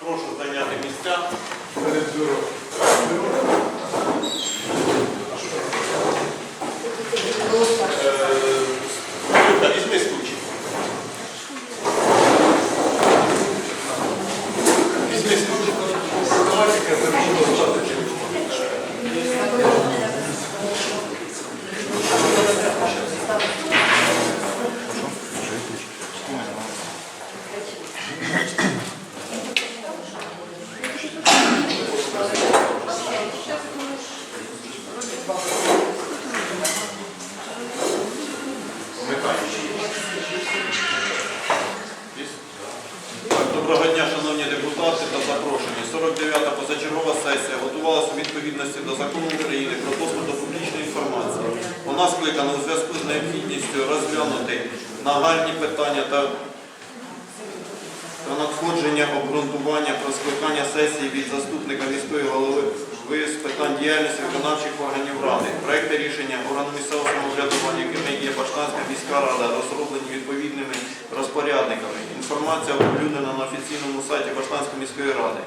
Прошу зайняти місця. Перед бюро. Люда, візьми стульчик. Візьми стульчик. Давайте-ка перейдемо до дати. Так, Доброго дня, шановні депутати та запрошені. 49-та позачергова сесія готувалася у відповідності до закону України про доступ до публічної інформації. Вона скликана у зв'язку з необхідністю розглянути нагальні питання та та надходження обґрунтування про скликання сесії від заступника міської голови з питань діяльності виконавчих органів ради. Проекти рішення органу місцевого самоврядування, якими є Баштанська міська рада, розроблені відповідними розпорядниками. Інформація оприлюднена на офіційному сайті Баштанської міської ради.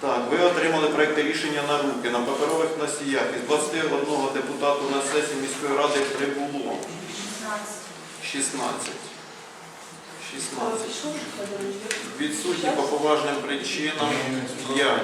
Так, ви отримали проекти рішення на руки на паперових носіях. Із 21 депутату на сесії міської ради прибуло 16. 16. Відсутні по поважним причинам 5.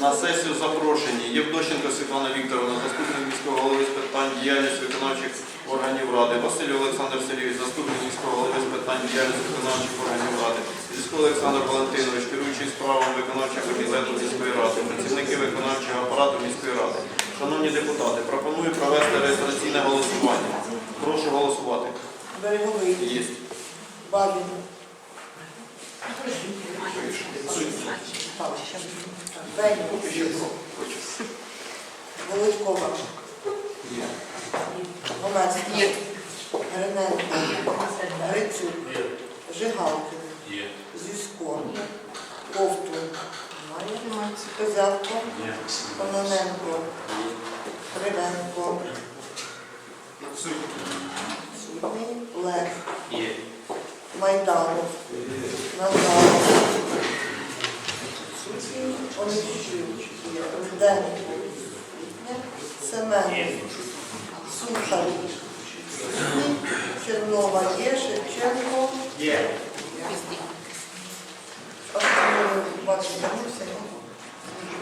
На сесію запрошені Євдощенко Світлана Вікторовна, заступник міського голови з питань діяльності виконавчих органів ради, Василь Олександр Сергійович, заступник міського голови з питань діяльності виконавчих органів ради, Сільський Олександр Валентинович, керуючий справами виконавчого комітету міської ради, працівники виконавчого апарату міської ради. Шановні депутати, пропоную провести реєстраційне голосування. Прошу голосувати. Береговий, Є. Бабін, Є. Гомецький, Гриненко, Грицюк, Жигалкин, Зюсько, Ковтун, Козявко, Кононенко, Кривенко, Судний, Лев, Майданов, Назаров, Онищук, Руденко, Семенов, Сухар, Чернова є, Шевченко. Є.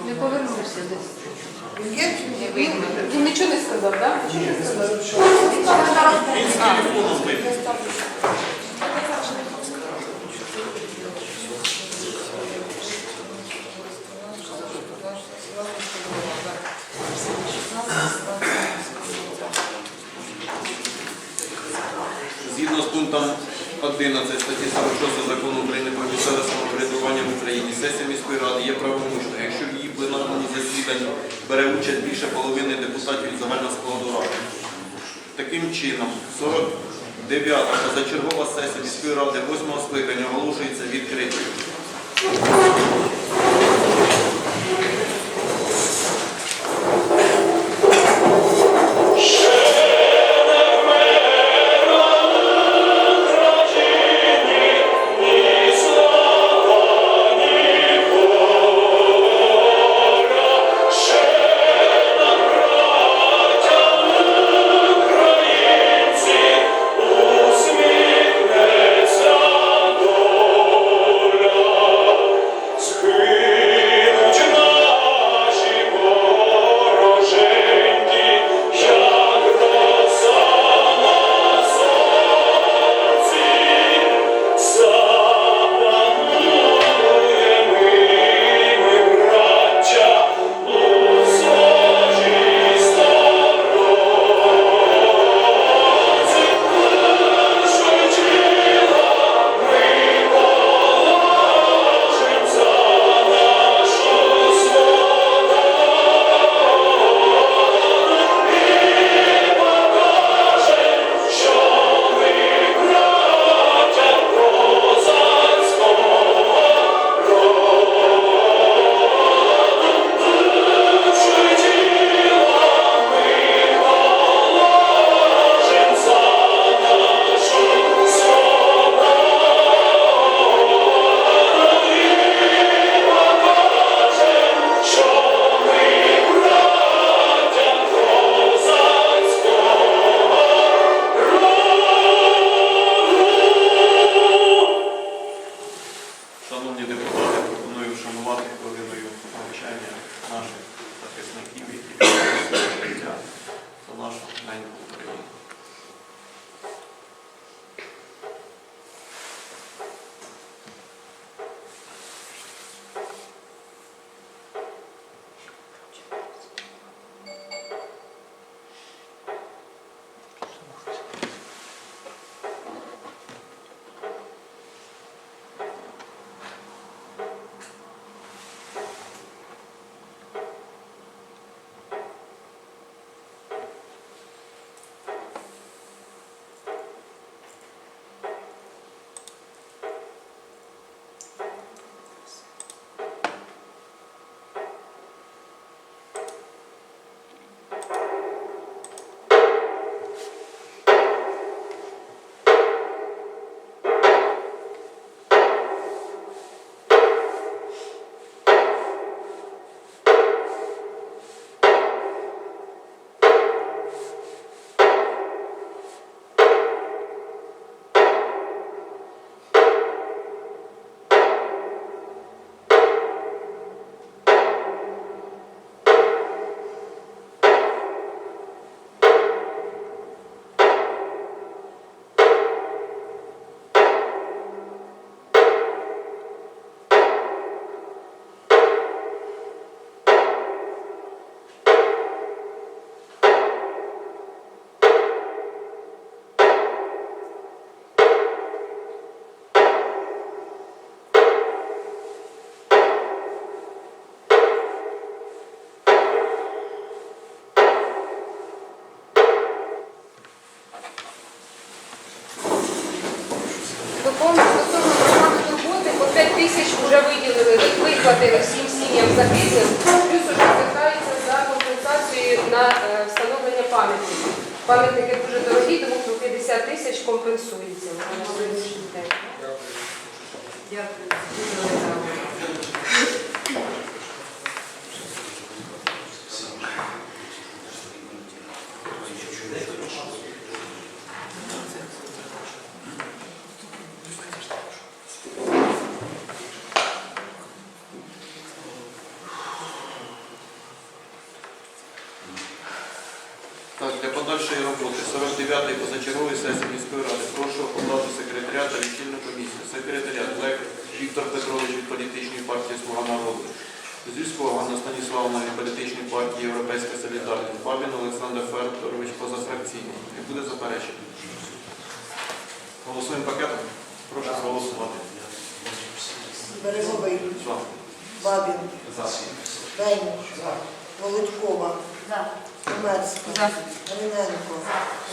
Не повернувся десь. Він є чи ні? Він, він нічого не сказав, так? Ні, не сказав, що Він там на роботі. Він з телефоном вийде. Десь там. Згідно з пунктом 11 статті 46 закону України про місцеве самоврядування в Україні, сесія міської ради є правомочною, якщо в її пленарному засіданні бере участь більше половини депутатів від загального складу ради. Таким чином, 49-та позачергова сесія міської ради 8 скликання оголошується відкритою. Виплатили всім сім'ям загиблим, плюс уже звертаються за компенсацією на е, встановлення пам'ятників. Пам'ятники дуже дорогі, тому 50 тисяч компенсується на сьогоднішній день. Так, для подальшої роботи 49-ї позачергової сесії міської ради прошу обрати секретаря та лічильну комісію. Секретаріат Лек Віктор Петрович від політичної партії Слуга народу. Зюськова Ганна Станіславовна від політичної партії Європейська Солідарність. Бабін Олександр Федорович позафракційний. Не буде заперечень. Голосуємо пакетом. Прошу голосувати. Береговий, За. Бабін, Бейнуш, Володькова, Комерська, Гриненко,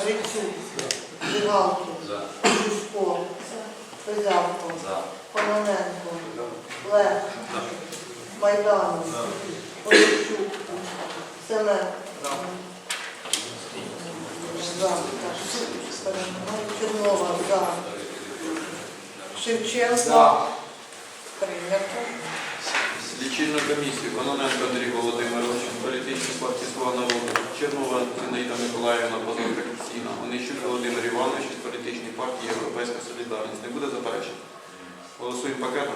Грицюк, Жигалкін, Юшко, Козявко, Кононенко, Лех, Майданов, Поліщук, Семен. За. Чернова, за. Шевченко. Прийнято. Лічильну комісію Кононенко Андрій Володимирович, політичної партії Слуга народу, Чернова Зінаїда Миколаївна, позафракційна, Онищук Володимир Іванович від політичної партії Європейська Солідарність. Не буде заперечень? Голосуємо пакетом.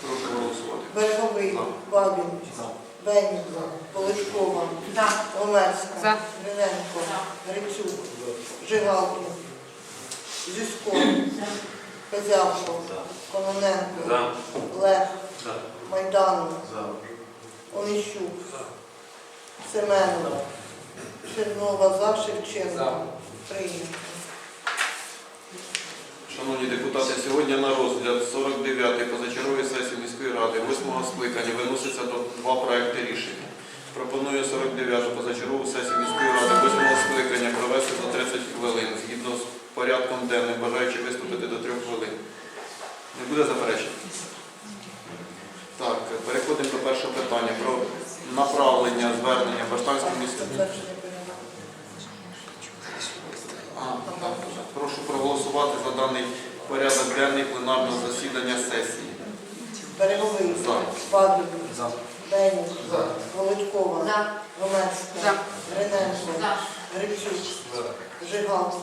Прошу голосувати. Береговий. Бабін, Бенюк, Поличкова, Омерська, За. Гриненко, Грицюк, Жигалкін, Зюсько, Козявко, Кононенко, Лех, Майданов, Онищук, Семенова, Чернова, За, Шевченко. Прийнято. Шановні депутати, сьогодні на розгляд 49-ї позачергової сесії міської ради 8-го скликання виноситься два проекти рішення. Пропоную 49-ту позачергову сесію міської ради 8-го скликання провести за 30 хвилин згідно з порядком денним, бажаючи виступити до 3 хвилин. Не буде заперечень? Так, переходимо до першого питання про направлення звернення Баштанської міської. Затвердження порядку. А, так, Прошу проголосувати за даний порядок денний пленарного засідання сесії. Береговий, За. Бабін, Бенюк, Володькова, Ромерська, За. Гриненко, Грицюк, Жигалкін,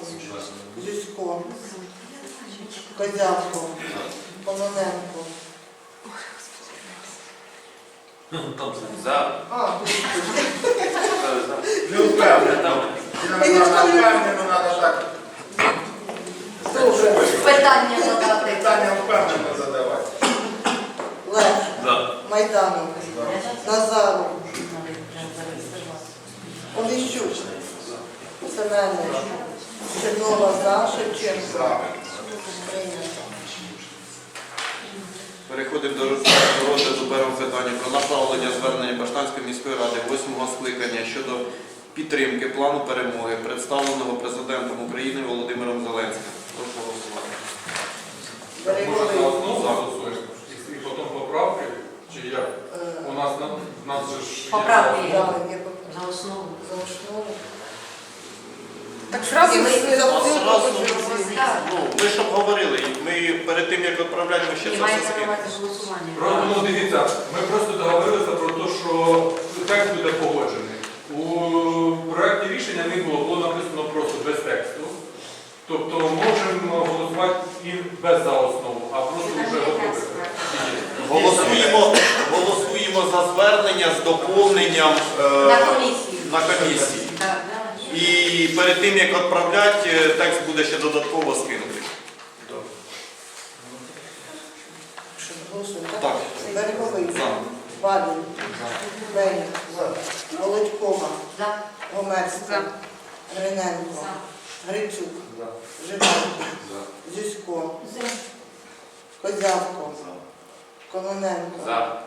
Зюсько, Козявко, Кононенко, За. А, Не впевнено. Впевнено, треба так. Добре. Питання задати. Питання впевнено задавати. Лев, За. Майданов, Назаров, Олещук, Семенович, Чернова за, Шевченко. Переходимо до роз- розгляду першого питання про направлення звернення Баштанської міської ради восьмого скликання щодо підтримки плану перемоги, представленого президентом України Володимиром Зеленським. Може за основу голосуємо? І потім поправки? Чи як? Е, У нас, на- в нас же ж є Поправки. за основу. За основу. Так зразу І Так. ну, ми ж обговорили, ми перед тим, як відправляти, ми ще І це все скинули. голосування. Ну, дивіться, ми просто договорилися про те, що текст буде погоджений. У проєкті рішення не було, було написано просто без тексту. Тобто можемо голосувати і без за основу, а просто вже готове. Голосуємо, голосуємо за звернення з доповненням е, На комісії. на комісії. І перед тим, як відправляти, е, текст буде ще додатково голосуємо, Так. Береговий. За. Бабін. Бенюк. Володькова. За. Гомерська. За. Гриненко. Грицюк. Жиганко. Зюсько. Козявко. Кононенко.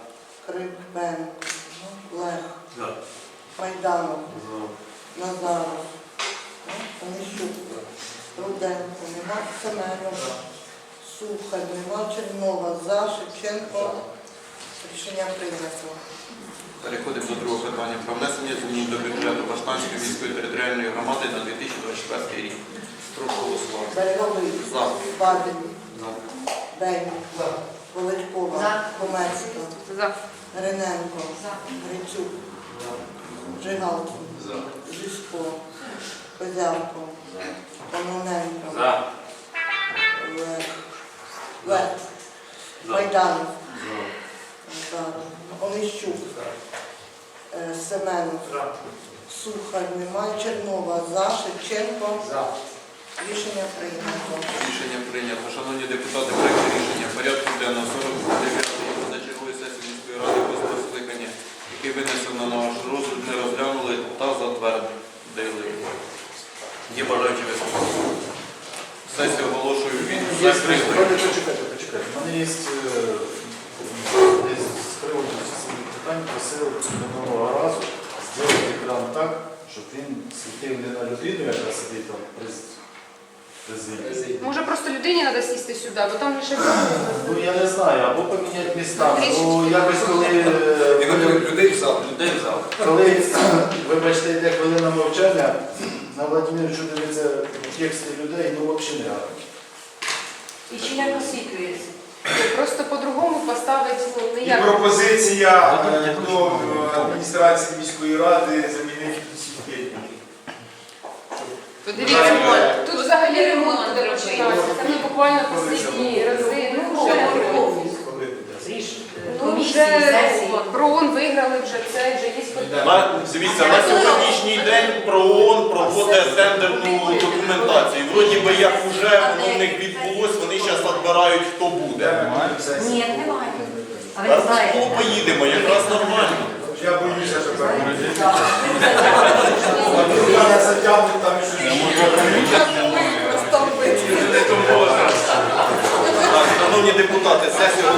Крикбенко. Лех. Майданов. Назаров. Онищук. Руденко. Нема. Семенов. Сухар. Нема. Чернова. За. Шевченко. Рішення прийнято. Переходимо до другого питання про внесення змін до бюджету Баштанської міської територіальної громади на 2024 рік. Прошу голосувати. Береговий. За. Бабін. Бенюк. Володькова. За. Гомерська. За. Гриненко. За. Грицюк. Жигалкін. Зюсько. Козявко. Кононенко. За. Лех. Лех. Майданов. Онищук. Е, Семенов. Сухар немає. Чернова. За. Шевченко. Рішення прийнято. Рішення прийнято. Шановні депутати, проект рішення порядку денного 49-ї позачергової сесії міської ради восьмого скликання, який винесено на ваш розгляд, ми розглянули та затвердили. Є бажаючі виступити? Сесію оголошую від закритою. Почекайте, почекайте. У мене є е, десь з приводу цих просив минулого разу зробити екран так, щоб він світив не на людину, яка сидить там при. Може просто людині треба сісти сюди, бо там лише Ну я не знаю, або поміняти містами. Ну якось коли, е, коли, Людей в зал. Людей в зал. коли вибачте, йде хвилина мовчання, на Владимир що дивиться тексти людей, ну взагалі не гарно. І ще як освітлюється. Просто по-другому поставити ну, І ніяк. пропозиція е, до е, адміністрації міської ради замінити світлення. Подивіться, тут взагалі ремонт буде починатися. Це ми буквально останні рази. Ну, вже, ну, Комісії, вже сесії. ПРООН виграли вже це, вже є питання. Дивіться, на сьогоднішній день ПРООН проводить тендерну документацію. Вроді би як вже воно в них відбулось, вони зараз відбирають, хто буде. Ні, немає. А ви Зараз поїдемо, якраз нормально. Я боюся, що так буде. Я затягну там щось. Так, шановні депутати, сесію